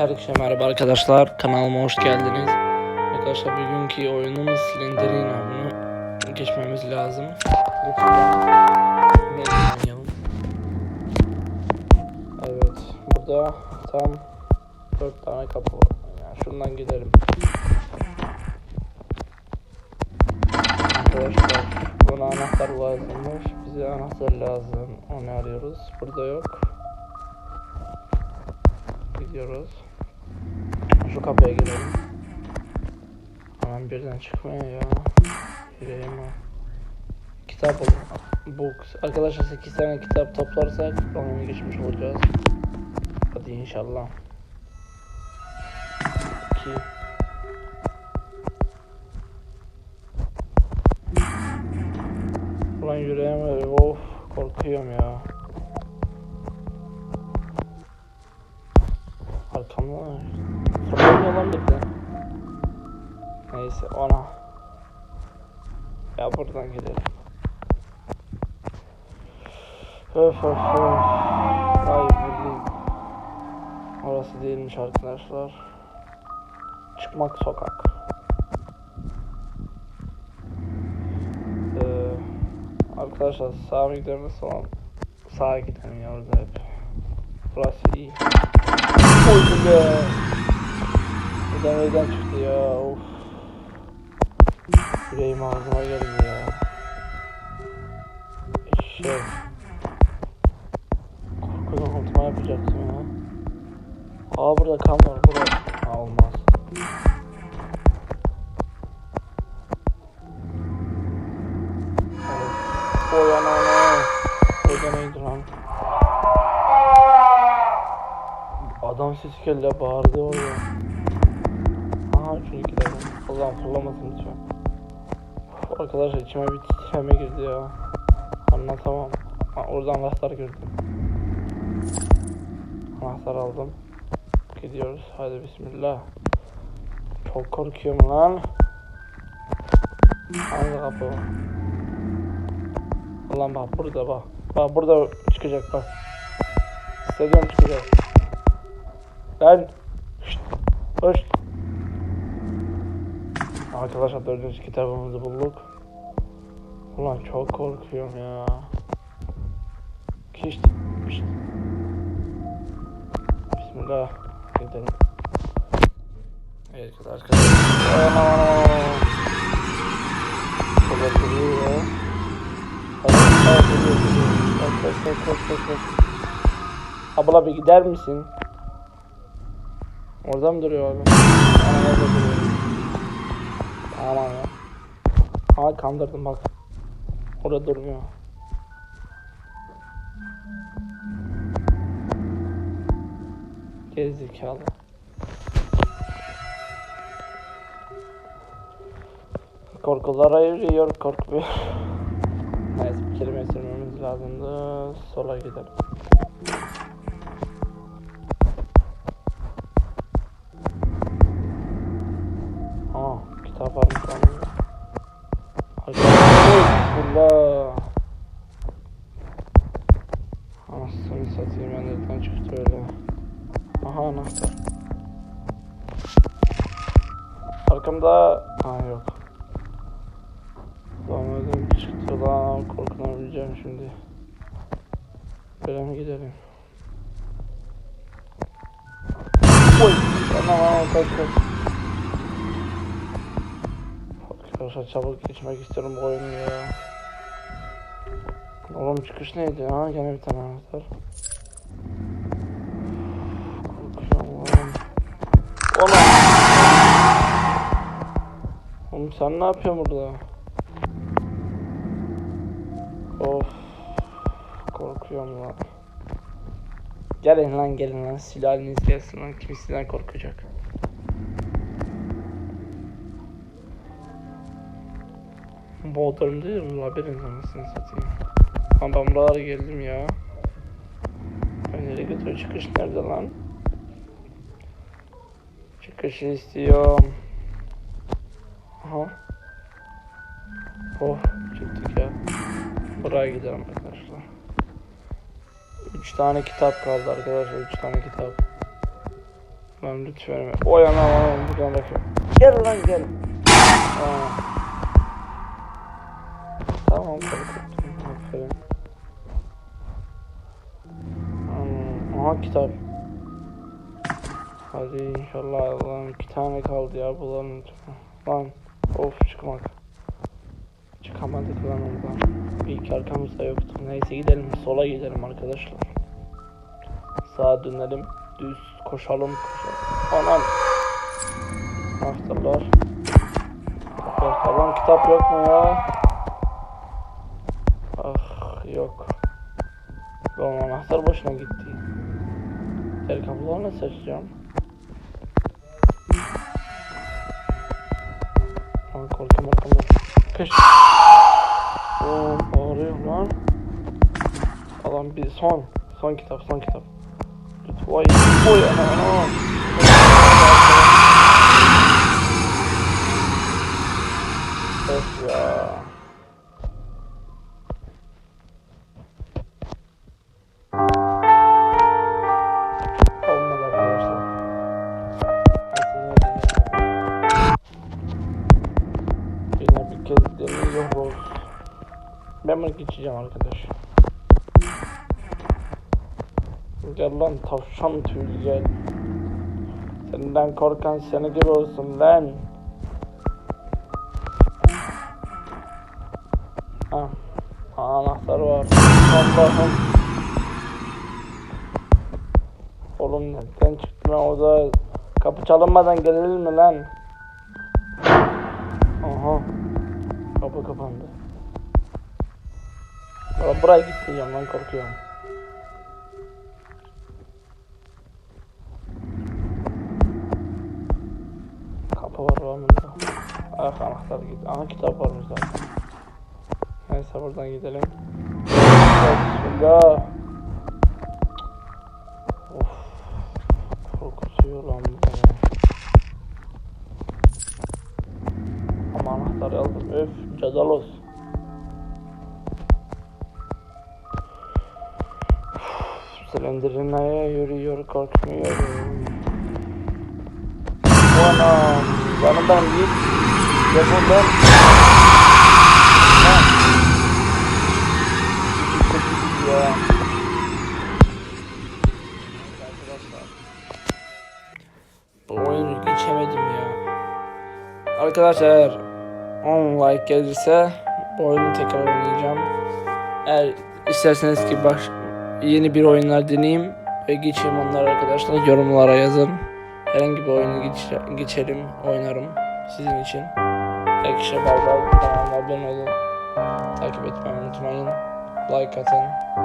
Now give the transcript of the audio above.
Herkese merhaba arkadaşlar. Kanalıma hoş geldiniz. Arkadaşlar bugünkü oyunumuz Slenderina. Bunu geçmemiz lazım. Evet. Burada tam 4 tane kapı var. Yani şundan gidelim. Arkadaşlar buna anahtar lazımmış. Bize anahtar lazım. Onu arıyoruz. Burada yok. Gidiyoruz. Şu kapıya girelim. Hemen birden çıkmıyor ya. Yüreğim var. Kitap olur. Books. Arkadaşlar 8 tane kitap toplarsak onu geçmiş olacağız. Hadi inşallah. 2 Ulan yüreğim. Of korkuyorum ya. Arkamda bir de. Neyse ona. Ya buradan gidelim. Öf öf öf. Ay bileyim. Orası değilmiş arkadaşlar. Çıkmak sokak. Ee, arkadaşlar sağa mı gidelim sola Sağa gidelim ya orada hep. Burası iyi. Koydum be. Evden çıktı ya. Of. Yüreğim ağzıma geldi ya. Eşek. Korkudan altıma yapacaksın ya. Aa burada kan var. Burada. Olmaz. Oy ana ana. O da neydi lan? Adam sesi geldi bağırdı oraya. Aha şunu gidelim. Allah'ım fırlamasın lütfen. Arkadaşlar içime bir titreme girdi ya. Anlatamam. Ha, oradan anahtar girdim. Anahtar aldım. Gidiyoruz. Hadi bismillah. Çok korkuyorum lan. Hangi kapı? Ulan bak burada bak. Bak burada çıkacak bak. Hissediyorum çıkacak. Lan. Şşt. Hoş. Arkadaşlar dördüncü kitabımızı bulduk. Ulan çok korkuyorum ya. Şşt. Şşt. Bismillah. Gidelim. Evet arkadaşlar. Aman aman. Çok korkuyor ya. Hadi, hadi, hadi. Koş, koş, koş, koş, koş. Abla bir gider misin? Orada mı duruyor abi? Ana nerede duruyor? Aman ya. Aa kandırdım bak. Orada durmuyor. Gerizekalı. Korkular ayırıyor, korkmuyor. Neyse bir kelime sürmemiz lazımdı. Sola gidelim. Varmış lan. Bismillah. Anasını satayım ben nereden çıktı öyle. Aha anahtar. Arkamda... Ha yok. Lan ödüm çıktı lan korkunabileceğim şimdi. Böyle mi gidelim? Oy! Aman aman kaç kaç. Arkadaşlar çabuk geçmek istiyorum bu oyunu ya. Oğlum çıkış neydi ha? Gene bir tane anahtar. Korkuyorum. Ona. Oğlum sen ne yapıyorsun burada? Of. Korkuyorum lan. Gelin lan gelin lan sülaleniz gelsin lan kim sizden korkacak. Otelin değil labirent anasını satayım. Lan ben buralara geldim ya. Ben nereye götürüyor çıkış nerede lan? Çıkışı istiyorum. Aha. Oh çıktık ya. Buraya gidelim arkadaşlar. 3 tane kitap kaldı arkadaşlar. 3 tane kitap. Lan lütfen. Oy anam anam buradan bakıyorum. Gel lan gel. Aa. Aferin. Aha kitap. Hadi inşallah lan iki tane kaldı ya bulalım. Lan of çıkmak. Çıkamadık lan oradan. Ki arkamızda yoktu. Neyse gidelim sola gidelim arkadaşlar. Sağa dönelim. Düz koşalım koşalım. Anam. Anahtarlar. Kitap yok mu ya? Anahtar boşuna gitti. Diğer kapılarını seçeceğim. Lan korkuyorum arkamda. Kış. Oo bağırıyor lan. Adam bir son. Son kitap son kitap. Lütfen. Oy oy Ben bunu geçeceğim arkadaş. Gel lan tavşan tüylü gel. Senden korkan seni gibi olsun lan. Ha. Anahtar var. Allah'ım. Oğlum nereden çıktı lan o da kapı çalınmadan gelir mi lan? Aha. Kapı kapandı. Valla buraya gitmeyeceğim lan korkuyorum. Kapı var var bunda. Ah anahtar git. Aha kitap varmış zaten. Neyse buradan gidelim. Bismillah. Of. Korkutuyor lan beni. Ama anahtarı aldım. Öf cadalos. Silindirinaya yürüyor korkmuyorum. Anam. Yanımdan git. Ha. Kötü ya. Bu oyunu geçemedim ya. Arkadaşlar 10 like gelirse bu oyunu tekrar oynayacağım. Eğer isterseniz ki baş yeni bir oyunlar deneyeyim ve geçeyim onları arkadaşlar yorumlara yazın. Herhangi bir oyunu geç, geçerim, oynarım sizin için. Ekşi Balbal kanalına abone olun. Takip etmeyi unutmayın. Like atın.